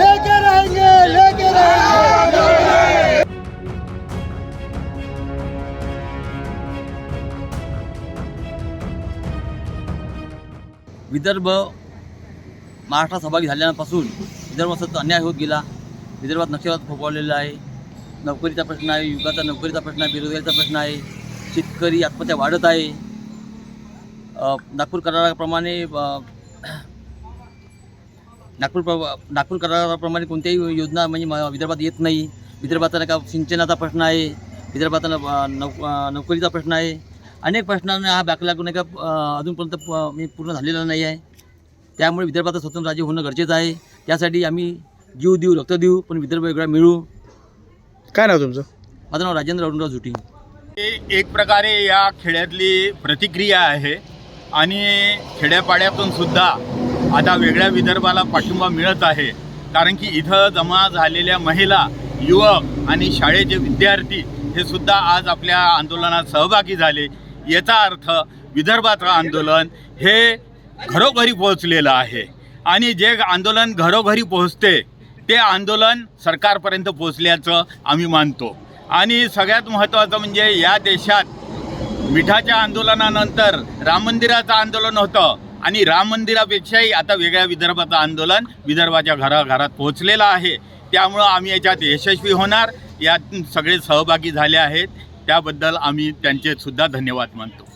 लेके रहेंगे लेके रहेंगे विदर्भ महाराष्ट्रात सहभागी झाल्यापासून विदर्भ सतत अन्याय होत गेला विदर्भात नक्षलवाद फोफावलेला आहे. नोकरीचा प्रश्न आहे युगाचा नोकरीचा प्रश्न आहे बेरोजगारीचा प्रश्न आहे. शेतकरी आत्महत्या वाढत आहे. नागपूर कराराप्रमाणे नागपूर प्र- नागपूर कराराप्रमाणे कोणत्याही योजना म्हणजे म- विदर्भात येत नाही. विदर्भाचा नाही का सिंचनाचा प्रश्न आहे. विदर्भाचा अ, नोक नोकरीचा प्रश्न आहे. अनेक प्रश्नांना हा बॅकलॉग नाही का अजूनपर्यंत प- मी पूर्ण झालेला नाही आहे. त्यामुळे विदर्भाचं स्वतंत्र राज्य होणं गरजेचं आहे. त्यासाठी आम्ही जीव देऊ रक्त देऊ पण विदर्भ वेगळा मिळू. काय नाव तुमचं? माझं नाव राजेंद्र अरुणराव झुटी. हे एक प्रकारे या खेड्यातली प्रतिक्रिया आहे. आणि खेड्यापाड्यातून सुद्धा आता वेगळ्या विदर्भाला पाठिंबा मिळत आहे. कारण की इथं जमा झालेल्या महिला युवक आणि शाळेचे विद्यार्थी हे सुद्धा आज आपल्या आंदोलनात सहभागी झाले. याचा अर्थ विदर्भाचं आंदोलन हे घरोघरी पोहोचलेलं आहे. आणि जे आंदोलन घरोघरी पोहोचते ते आंदोलन सरकारपर्यंत पोहोचल्याचं आम्ही मानतो. आणि सगळ्यात महत्त्वाचं म्हणजे या देशात मिठाच्या आंदोलनानंतर राम मंदिराचं आंदोलन होतं. आणि राम मंदिरापेक्षाही आता वेगळ्या विदर्भाचं आंदोलन विदर्भाच्या घराघरात पोहोचलेलं आहे. त्यामुळं आम्ही याच्यात यशस्वी होणार. यात सगळे सहभागी झाले आहेत. त्याबद्दल आम्ही त्यांचे सुद्धा धन्यवाद मानतो.